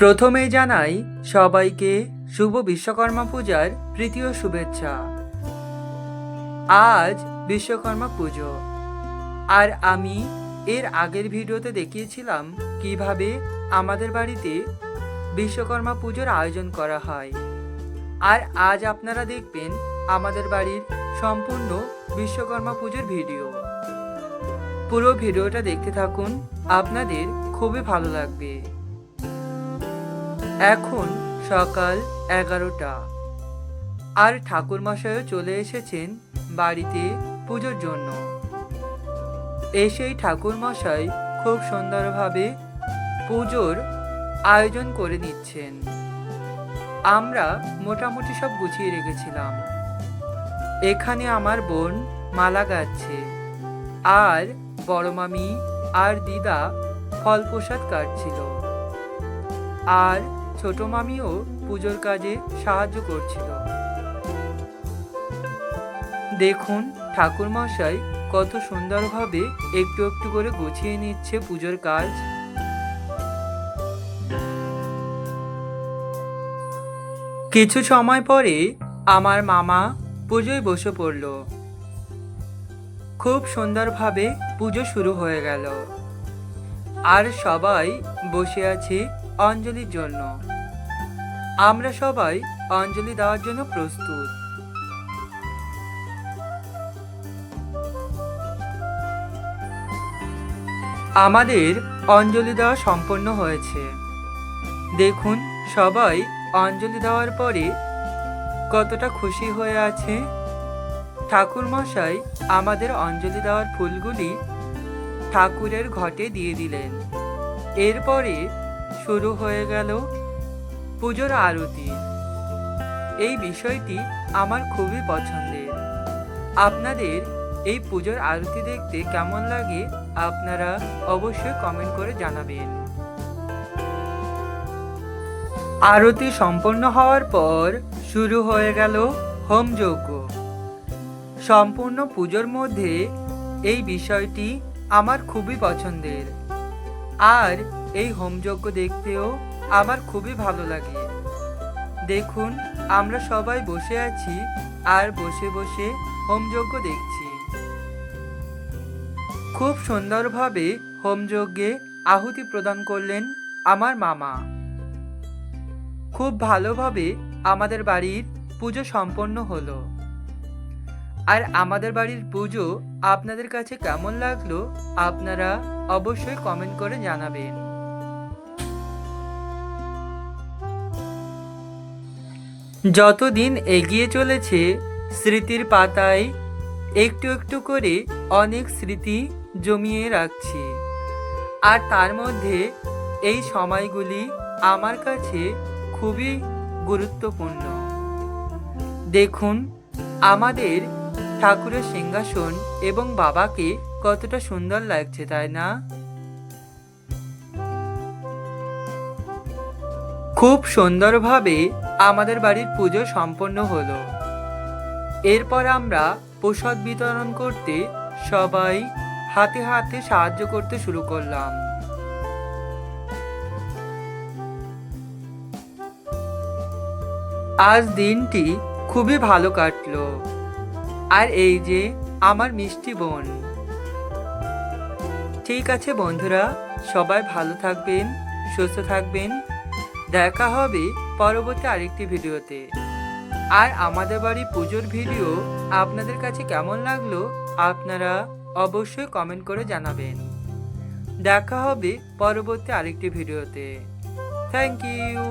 প্রথমেই জানাই সবাইকে শুভ বিশ্বকর্মা পূজার তৃতীয় শুভেচ্ছা। আজ বিশ্বকর্মা পুজো। আর আমি এর আগের ভিডিওতে দেখিয়েছিলাম কীভাবে আমাদের বাড়িতে বিশ্বকর্মা পুজোর আয়োজন করা হয়। আর আজ আপনারা দেখবেন আমাদের বাড়ির সম্পূর্ণ বিশ্বকর্মা পুজোর ভিডিও। পুরো ভিডিওটা দেখতে থাকুন, আপনাদের খুবই ভালো লাগবে। এখন সকাল এগারোটা। আর ঠাকুরমশাইও চলে এসেছেন বাড়িতে পুজোর জন্য। এসেই ঠাকুরমশাই খুব সুন্দরভাবে পুজোর আয়োজন করে নিচ্ছেন। আমরা মোটামুটি সব গুছিয়ে রেখেছিলাম। এখানে আমার বোন মালা গাচ্ছে। আর বড় মামি আর দিদা ফল প্রসাদ কাটছিল। আর ছোট মামিও পুজোর কাজে সাহায্য করছিল। দেখুন, ঠাকুরমশাই কত সুন্দরভাবে একটু একটু করে গুছিয়ে নিচ্ছে পুজোর কাজ। কিছু সময় পরে আমার মামা পুজোয় বসে পড়ল। খুব সুন্দরভাবে পুজো শুরু হয়ে গেল। আর সবাই বসে আছে অঞ্জলির জন্য। আমরা সবাই অঞ্জলি দেওয়ার জন্য প্রস্তুত। আমাদের অঞ্জলি দেওয়া সম্পন্ন হয়েছে। দেখুন, সবাই অঞ্জলি দেওয়ার পরে কতটা খুশি হয়ে আছে। ঠাকুর মশাই আমাদের অঞ্জলি দেওয়ার ফুলগুলি ঠাকুরের ঘটে দিয়ে দিলেন। এরপরে শুরু হয়ে গেল পুজোর আরতি। এই বিষয়টি আমার খুবই পছন্দের। আপনাদের এই পুজোর আরতি দেখতে কেমন লাগে আপনারা অবশ্যই কমেন্ট করে জানাবেন। আরতি সম্পন্ন হওয়ার পর শুরু হয়ে গেল হোমযজ্ঞ সম্পূর্ণ পুজোর মধ্যে এই বিষয়টি আমার খুবই পছন্দের। আর এই হোমযজ্ঞ দেখতেও আমার খুবই ভালো লাগে। দেখুন, আমরা সবাই বসে আছি আর বসে বসে হোমযজ্ঞ দেখছি। খুব সুন্দরভাবে হোমযজ্ঞে আহুতি প্রদান করলেন আমার মামা। খুব ভালোভাবে আমাদের বাড়ির পুজো সম্পন্ন হলো। আর আমাদের বাড়ির পুজো আপনাদের কাছে কেমন লাগল আপনারা অবশ্যই কমেন্ট করে জানাবেন। যতদিন এগিয়ে চলেছে, স্মৃতির পাতায় একটু একটু করে অনেক স্মৃতি জমিয়ে রাখছি। আর তার মধ্যে এই সময়গুলি আমার কাছে খুবই গুরুত্বপূর্ণ। দেখুন, আমাদের ঠাকুরের সিংহাসন এবং বাবাকে কতটা সুন্দর লাগছে, তাই না? খুব সুন্দরভাবে আমাদের বাড়ির পুজো সম্পন্ন হলো। এরপর আমরা প্রসাদ বিতরণ করতে সবাই হাতে হাতে সাহায্য করতে শুরু করলাম। আজ দিনটি খুবই ভালো কাটলো। আর এই যে আমার মিষ্টি বোন। ঠিক আছে বন্ধুরা, সবাই ভালো থাকবেন, সুস্থ থাকবেন। দেখা হবে পরবর্তী আরেকটি ভিডিওতে। আর আমাদের বাড়ি পুজোর ভিডিও আপনাদের কাছে কেমন লাগল, আপনারা অবশ্যই কমেন্ট করে জানাবেন। দেখা হবে পরবর্তী আরেকটি ভিডিওতে। Thank you